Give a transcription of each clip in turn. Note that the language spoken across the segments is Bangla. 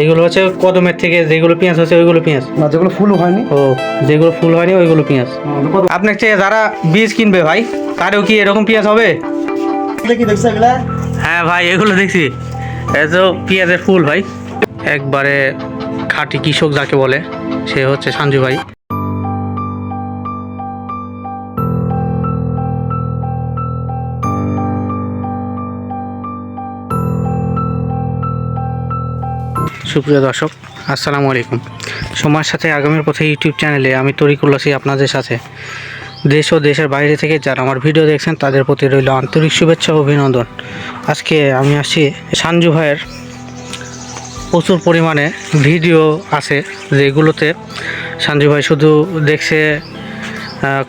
এইগুলো হচ্ছে কদমের থেকে যেগুলো পেঁয়াজ হচ্ছে ওইগুলো পেঁয়াজ। না যেগুলো ফুল হয়নি? ও যেগুলো ফুল হয়নি ওইগুলো পেঁয়াজ। আপনার চেয়ে যারা বীজ কিনবে ভাই তারও কি এরকম পেঁয়াজ হবে? দেখি দেখছ এগুলা? হ্যাঁ ভাই এগুলো দেখছি। এই তো পেঁয়াজের ফুল ভাই। একবারে খাঁটি কৃষক যাকে বলে সে হচ্ছে সঞ্জু ভাই। সুপ্রিয় দর্শক, আসসালামু আলাইকুম। সময়ের সাথে আগামীর পথে ইউটিউব চ্যানেলে আমি তরিকুল আছি আপনাদের সাথে। দেশ ও দেশের বাইরে থেকে যারা আমার ভিডিও দেখছেন, তাদের প্রতি রইল আন্তরিক শুভেচ্ছা ও অভিনন্দন। আজকে আমি আসছি সানজু ভাইয়ের প্রচুর পরিমাণে ভিডিও আছে যেগুলোতে সানজু ভাই শুধু দেখছে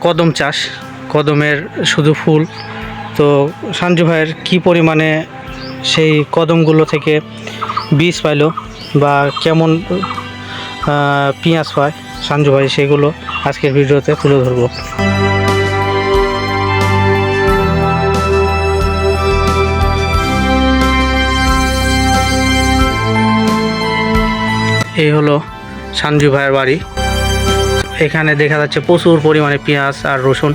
কদম চাষ, কদমের শুধু ফুল। তো সানজু ভাইয়ের কী পরিমাণে সেই কদমগুলো থেকে বীজ পাইলো? বা কেমন পেঁয়াজ পায় সানজু ভাই সেগুলো আজকের ভিডিওতে তুলে ধরবো। এই হলো সানজু ভাইয়ের বাড়ি। এখানে দেখা যাচ্ছে প্রচুর পরিমাণে পেঁয়াজ আর রসুন।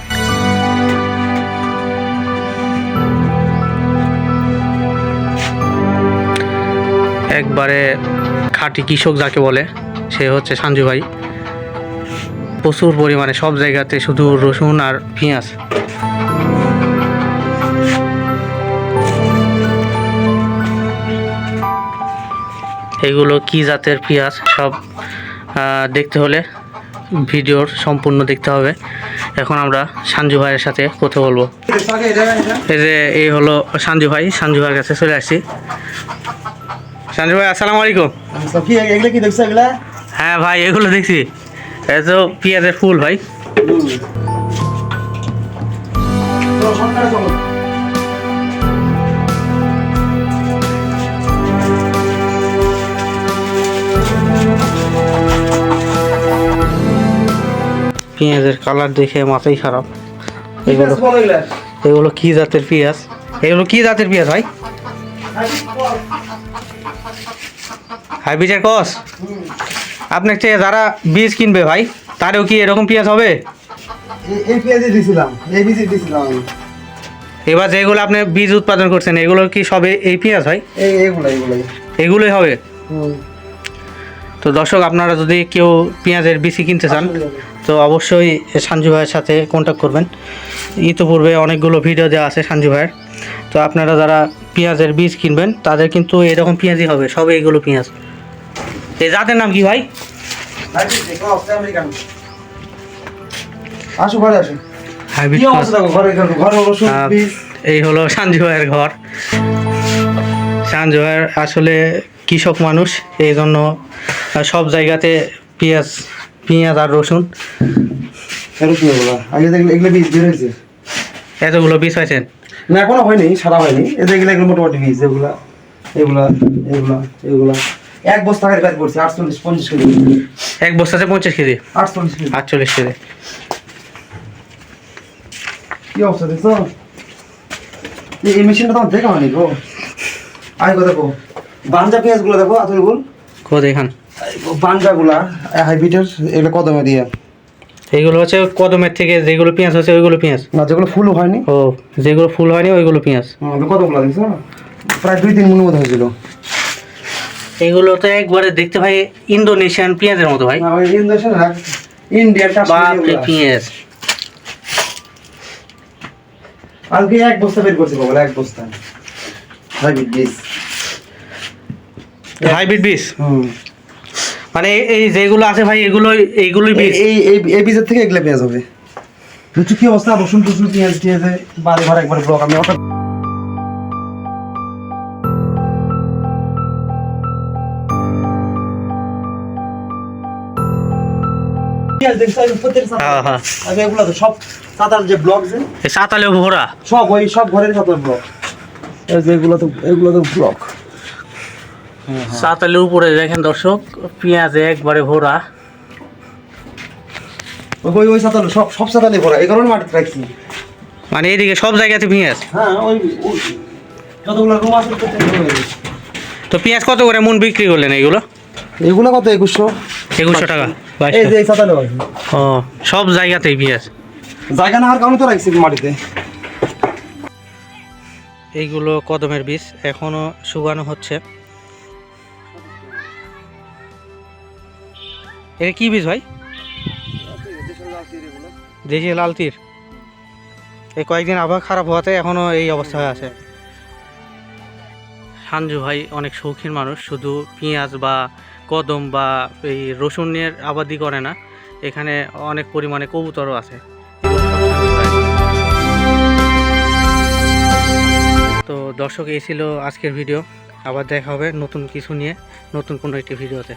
একবারে খাঁটি কৃষক যাকে বলে, সে হচ্ছে সানজু ভাই। প্রচুর পরিমাণে সব জায়গাতে শুধু রসুন আর পেঁয়াজ। এগুলো কি জাতের পেঁয়াজ সব দেখতে হলে ভিডিওর সম্পূর্ণ দেখতে হবে। এখন আমরা সানজু ভাইয়ের সাথে কথা বলব। এই যে, এই হলো সানজু ভাই, সানজু ভাইয়ের কাছে চলে আসছি। সানজু ভাই আসসালামু আলাইকুম। কি কি দেখছ এগুলা? হ্যাঁ ভাই এগুলো দেখছি। এই তো পেঁয়াজের ফুল ভাই। পেঁয়াজের কালার দেখে মাথাই খারাপ। এগুলো? এগুলো কি জাতের পেঁয়াজ? এগুলো কি জাতের পেঁয়াজ ভাই? হাইব্রিডের কস আপনার চেয়ে যারা বীজ কিনবে ভাই তারও কি এরকম পেঁয়াজ হবে? এই পেঁয়াজই দিছিলাম এই বীজই দিছিলাম এবার যেগুলো আপনি বীজ উৎপাদন করছেন এগুলো কি সবে এই পেঁয়াজ এগুলাই এগুলোই হবে? তো দর্শক আপনারা যদি কেউ পেঁয়াজের বিচি কিনতে চান তো অবশ্যই সঞ্জু ভাইয়ের সাথে কন্ট্যাক্ট করবেন। ইতিপূর্বে অনেকগুলো ভিডিও দেওয়া আছে সঞ্জু ভাইয়ের। তো আপনারা যারা পেঁয়াজের বীজ কিনবেন তাদের কিন্তু এরকম পেঁয়াজই হবে সবে এগুলো পেঁয়াজ। এই জাতের নাম কি ভাই? এই হলো সঞ্জু ভাইয়ের ঘর। সঞ্জু ভাইয়ের আসলে কৃষক মানুষ এই জন্য সব জায়গাতে পেঁয়াজ পেঁয়াজ আর রসুন। এতগুলো বীজ পাইছেন না এখনও হয়নি সারা হয়নি। এদের এগুলো মোটামুটি বীজ এগুলা এগুলা এগুলা এগুলা। এক বস্তা করে কাজ করছে আটচল্লিশ পঞ্চাশ কেজি। এক বস্তাতে পঞ্চাশ কেজি? আটচল্লিশ কেজি। আটচল্লিশ কেজি। কি অবস্থা দেখছ? এই- এই মেশিনটা তোমার দেখা হয়নি গো। আয় গো দেখো বাঞ্জা পেঁয়াজগুলো দেখো আতুল গুল কো দেখান বাঞ্জা গুলা হাইব্রিডের এগুলো কদমে দিয়ে? এইগুলো হচ্ছে কদমের থেকে যেগুলো পেঁয়াজ হচ্ছে ওইগুলো পেঁয়াজ। না যেগুলো ফুল হয়নি? ও যেগুলো ফুল হয়নি ওইগুলো পেঁয়াজ। কতগুলো দেখছ? প্রায় দুই তিন মনের মতো হয়েছিল। এগুলো তো একবারে দেখতে ভাই ইন্দোনেশিয়ান পেঁয়াজের মতো ভাই। ইন্ডিয়ান বাপরে পেঁয়াজ। আজকে এক বস্তা বের করছে বাবা এক বস্তা। হাইব্রিড বীজ। হাইব্রিড বীজ? হুম। মানে এই- এই যেগুলো আছে ভাই এগুলো এইগুলোই বীজ। এই এই এই বীজের থেকে এগুলো পেঁয়াজ হবে। কি অবস্থা? রসুন টসুন পেঁয়াজ টিয়াজে বাড়ি ঘর একবার ব্লক আমি এগুলো তো সব সাতাল যে ব্লক যে ভরা। সব ওই সব ঘরের সাতাল ব্লক এগুলো তো এগুলো তো ব্লক সাতালের উপরে দেখেন দর্শক পেঁয়াজে একবারে ভরা। ওই ওই সাতাল সব সব সাতালে ভরা। এই কারণে মাটি রাখছি। মানে এইদিকে সব জায়গাতে পেঁয়াজ? হ্যাঁ ওই ওই- যতগুলো রুম আছে তো পেঁয়াজ কত করে? মন বিক্রি করলেন এইগুলো এগুলো কত? একুশশো। একুশশো টাকা। এই বাইশশো যে এই সাতালো আছে ও সব জায়গাতেই পেঁয়াজ জায়গা না কারণে তো রাখছি মাটিতে? এইগুলো কদমের বীজ এখনও শুকানো হচ্ছে। এটা কি বীজ ভাই? দেশি লাল তীর। এই কয়েকদিন আবহাওয়া খারাপ হওয়াতে এখনও এই অবস্থায় আছে। সাঞ্জু ভাই অনেক শৌখিন মানুষ শুধু পেঁয়াজ বা কদম বা এই রসুনের আবাদি করে না। এখানে অনেক পরিমাণে কবুতরও আছে। তো দর্শক, এই ছিল আজকের ভিডিও। আবার দেখা হবে নতুন কিছু নিয়ে, নতুন কোনো একটি ভিডিওতে।